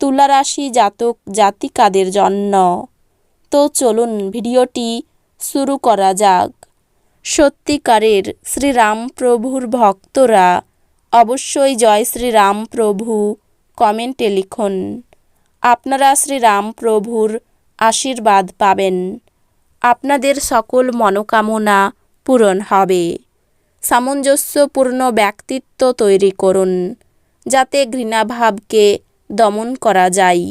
তুলা রাশি জাতক জাতিকাদের জন্য। তো চলুন ভিডিওটি শুরু করা যাক। সত্যিকারের শ্রীরাম প্রভুর ভক্তরা অবশ্যই জয় শ্রীরাম প্রভু কমেন্টে লিখুন। আপনারা শ্রীরাম প্রভুর আশীর্বাদ পাবেন। আপনাদের সকল মনোকামনা পূরণ হবে। সামঞ্জস্যপূর্ণ ব্যক্তিত্ব তৈরি করুন, যাতে ঘৃণাভাবকে দমন করা যায়।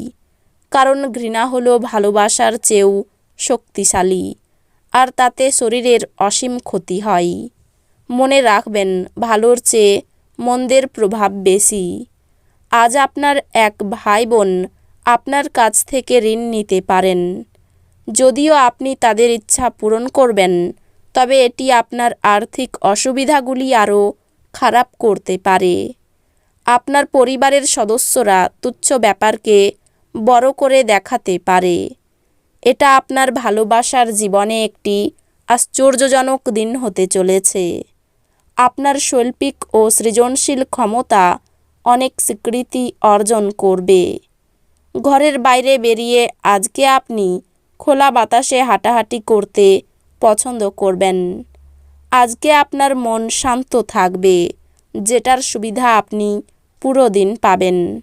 কারণ ঘৃণা হলো ভালোবাসার চেয়েও শক্তিশালী, আর তাতে শরীরের অসীম ক্ষতি হয়। মনে রাখবেন, ভালোর চেয়ে মন্দের প্রভাব বেশি। আজ আপনার এক ভাই বোন আপনার কাছ থেকে ঋণ নিতে পারেন। যদিও আপনি তাদের ইচ্ছা পূরণ করবেন, তবে এটি আপনার আর্থিক অসুবিধাগুলি আরও খারাপ করতে পারে। আপনার পরিবারের সদস্যরা তুচ্ছ ব্যাপারকে বড় করে দেখাতে পারে। এটা আপনার ভালোবাসার জীবনে একটি আশ্চর্যজনক দিন হতে চলেছে। আপনার শৈল্পিক ও সৃজনশীল ক্ষমতা অনেক স্বীকৃতি অর্জন করবে। ঘরের বাইরে বেরিয়ে আজকে আপনি খোলা বাতাসে হাঁটাহাঁটি করতে পছন্দ করবেন। আজকে আপনার মন শান্ত থাকবে, যেটার সুবিধা আপনি পুরো দিন পাবেন।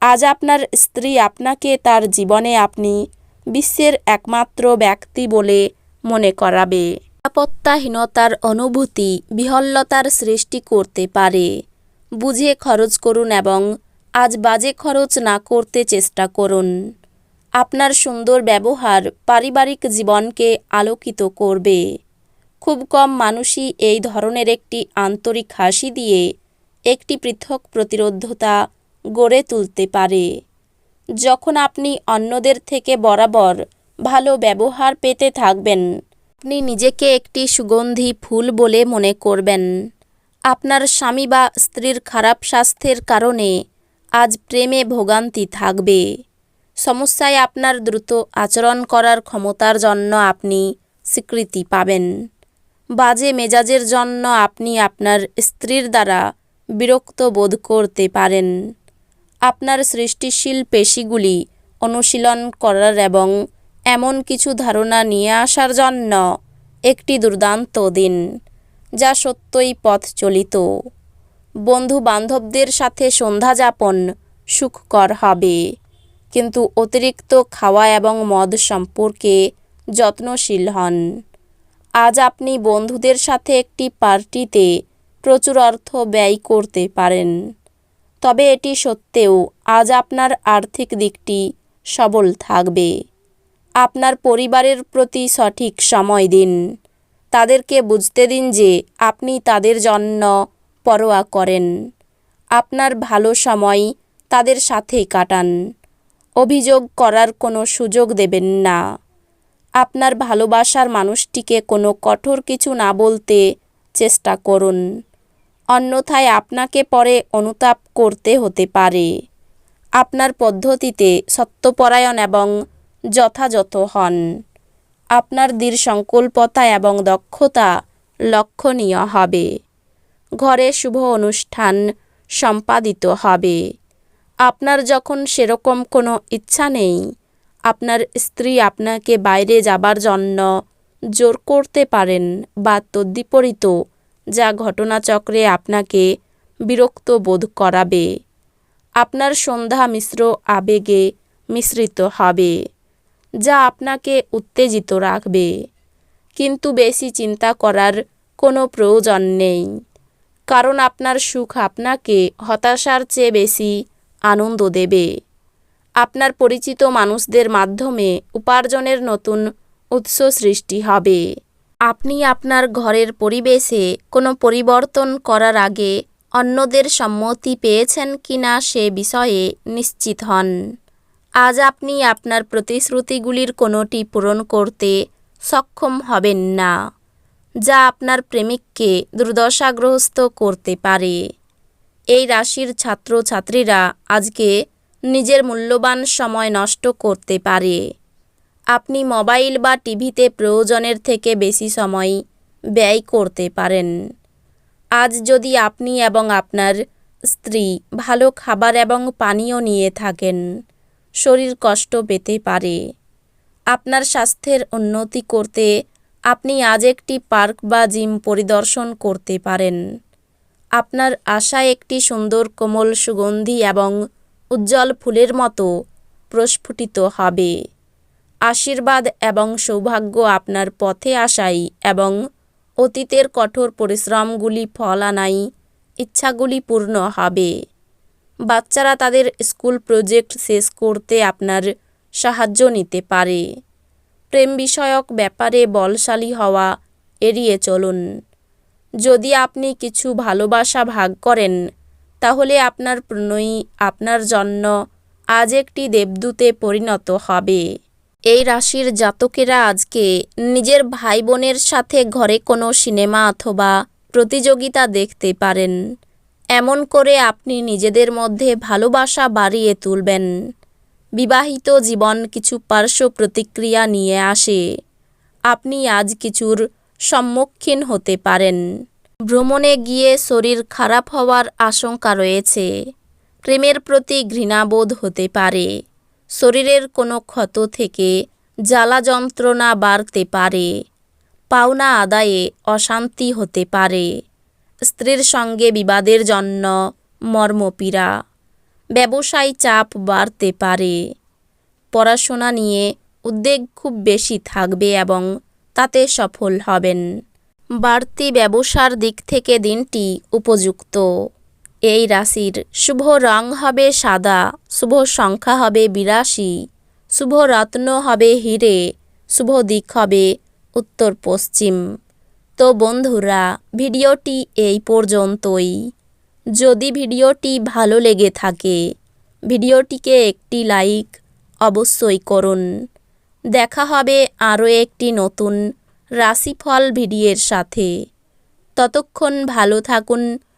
আজ আপনার স্ত্রী আপনাকে তার জীবনে আপনি বিশ্বের একমাত্র ব্যক্তি বলে মনে করাবে। নিরাপত্তাহীনতার অনুভূতি বিহল্লতার সৃষ্টি করতে পারে। বুঝে খরচ করুন এবং আজ বাজে খরচ না করতে চেষ্টা করুন। আপনার সুন্দর ব্যবহার পারিবারিক জীবনকে আলোকিত করবে। খুব কম মানুষই এই ধরনের একটি আন্তরিক হাসি দিয়ে একটি পৃথক প্রতিরোধতা গড়ে তুলতে পারে। যখন আপনি অন্যদের থেকে বরাবর ভালো ব্যবহার পেতে থাকবেন, আপনি নিজেকে একটি সুগন্ধি ফুল বলে মনে করবেন। আপনার স্বামী বা স্ত্রীর খারাপ স্বাস্থ্যের কারণে আজ প্রেমে ভোগান্তি থাকবে। সমস্যায় আপনার দ্রুত আচরণ করার ক্ষমতার জন্য আপনি স্বীকৃতি পাবেন। বাজে মেজাজের জন্য আপনি আপনার স্ত্রীর দ্বারা বিরক্ত বোধ করতে পারেন। আপনার সৃষ্টিশীল পেশিগুলি অনুশীলন করার এবং এমন কিছু ধারণা নিয়ে আসার জন্য একটি দুর্দান্ত দিন, যা সত্যই পথ চলিত। বন্ধু বান্ধবদের সাথে সন্ধ্যা যাপন সুখকর হবে, কিন্তু অতিরিক্ত খাওয়া এবং মদ সম্পর্কে যত্নশীল হন। আজ আপনি বন্ধুদের সাথে একটি পার্টিতে প্রচুর অর্থ ব্যয় করতে পারেন। তবে এটি সত্ত্বেও আজ আপনার আর্থিক দিকটি সবল থাকবে। আপনার পরিবারের প্রতি সঠিক সময় দিন। তাদেরকে বুঝতে দিন যে আপনি তাদের জন্য পরোয়া করেন। আপনার ভালো সময় তাদের সাথে কাটান। অভিযোগ করার কোনো সুযোগ দেবেন না। আপনার ভালোবাসার মানুষটিকে কোনো কঠোর কিছু না বলতে চেষ্টা করুন। অন্যথায় আপনাকে পরে অনুতাপ করতে হতে পারে। আপনার পদ্ধতিতে সত্যপরায়ণ এবং যথাযথ হন। আপনার দৃঢ় সংকল্পতা এবং দক্ষতা লক্ষণীয় হবে। ঘরে শুভ অনুষ্ঠান সম্পাদিত হবে। আপনার যখন সেরকম কোনো ইচ্ছা নেই, আপনার স্ত্রী আপনাকে বাইরে যাবার জন্য জোর করতে পারেন বা তদ্বিপরীত যা ঘটনাচক্রে আপনাকে বিরক্ত বোধ করাবে। আপনার সন্ধ্যা মিশ্র আবেগে মিশ্রিত হবে, যা আপনাকে উত্তেজিত রাখবে। কিন্তু বেশি চিন্তা করার কোনো প্রয়োজন নেই, কারণ আপনার সুখ আপনাকে হতাশার চেয়ে বেশি আনন্দ দেবে। আপনার পরিচিত মানুষদের মাধ্যমে উপার্জনের নতুন উৎস সৃষ্টি হবে। আপনি আপনার ঘরের পরিবেশে কোনো পরিবর্তন করার আগে অন্যদের সম্মতি পেয়েছেন কিনা সে বিষয়ে নিশ্চিত হন। আজ আপনি আপনার প্রতিশ্রুতিগুলির কোনোটি পূরণ করতে সক্ষম হবেন না, যা আপনার প্রেমিককে দুর্দশাগ্রস্ত করতে পারে। এই রাশির ছাত্রছাত্রীরা আজকে নিজের মূল্যবান সময় নষ্ট করতে পারে। আপনি মোবাইল বা টিভিতে প্রয়োজনের থেকে বেশি সময় ব্যয় করতে পারেন। আজ যদি আপনি এবং আপনার স্ত্রী ভালো খাবার এবং পানীয় নিয়ে থাকেন, শরীর কষ্ট পেতে পারে। আপনার স্বাস্থ্যের উন্নতি করতে আপনি আজ একটি পার্ক বা জিম পরিদর্শন করতে পারেন। আপনার আশা একটি সুন্দর কোমল সুগন্ধি এবং উজ্জ্বল ফুলের মতো প্রস্ফুটিত হবে। আশীর্বাদ এবং সৌভাগ্য আপনার পথে আসাই এবং অতীতের কঠোর পরিশ্রমগুলি ফল আনাই, ইচ্ছাগুলি পূর্ণ হবে। বাচ্চারা তাদের স্কুল প্রজেক্ট শেষ করতে আপনার সাহায্য নিতে পারে। প্রেম বিষয়ক ব্যাপারে বলশালী হওয়া, এড়িয়ে চলুন। যদি আপনি কিছু ভালোবাসা ভাগ করেন, তাহলে আপনার প্রণয়ী আপনার জন্য আজ একটি দেবদূতে পরিণত হবে। এই রাশির জাতকেরা আজকে নিজের ভাই বোনের সাথে ঘরে কোনো সিনেমা অথবা প্রতিযোগিতা দেখতে পারেন। এমন করে আপনি নিজেদের মধ্যে ভালোবাসা বাড়িয়ে তুলবেন। বিবাহিত জীবন কিছু পার্শ্ব প্রতিক্রিয়া নিয়ে আসে। আপনি আজ কিছুর সম্মুখীন হতে পারেন। ভ্রমণে গিয়ে শরীর খারাপ হওয়ার আশঙ্কা রয়েছে। প্রেমের প্রতি ঘৃণাবোধ হতে পারে। শরীরের কোনো ক্ষত থেকে জ্বালা যন্ত্রণা বাড়তে পারে, পাওনা আদায়ে অশান্তি হতে পারে। স্ত্রীর সঙ্গে বিবাদের জন্য মর্মপীড়া, ব্যবসায় চাপ বাড়তে পারে। পড়াশোনা নিয়ে উদ্বেগ খুব বেশি থাকবে এবং তাতে সফল হবেন। বাড়তি ব্যবসার দিক থেকে দিনটি উপযুক্ত। এই রাশির শুভ রং হবে সাদা, শুভ সংখ্যা হবে বিরাশি, শুভ রত্ন হবে হিরে, শুভ দিক হবে উত্তর পশ্চিম। তো বন্ধুরা, ভিডিওটি এই পর্যন্তই। যদি ভিডিওটি ভালো লেগে থাকে, ভিডিওটিকে একটি লাইক অবশ্যই করুন। দেখা হবে আরও একটি নতুন রাশিফল ভিডিওর সাথে। ততক্ষণ ভালো থাকুন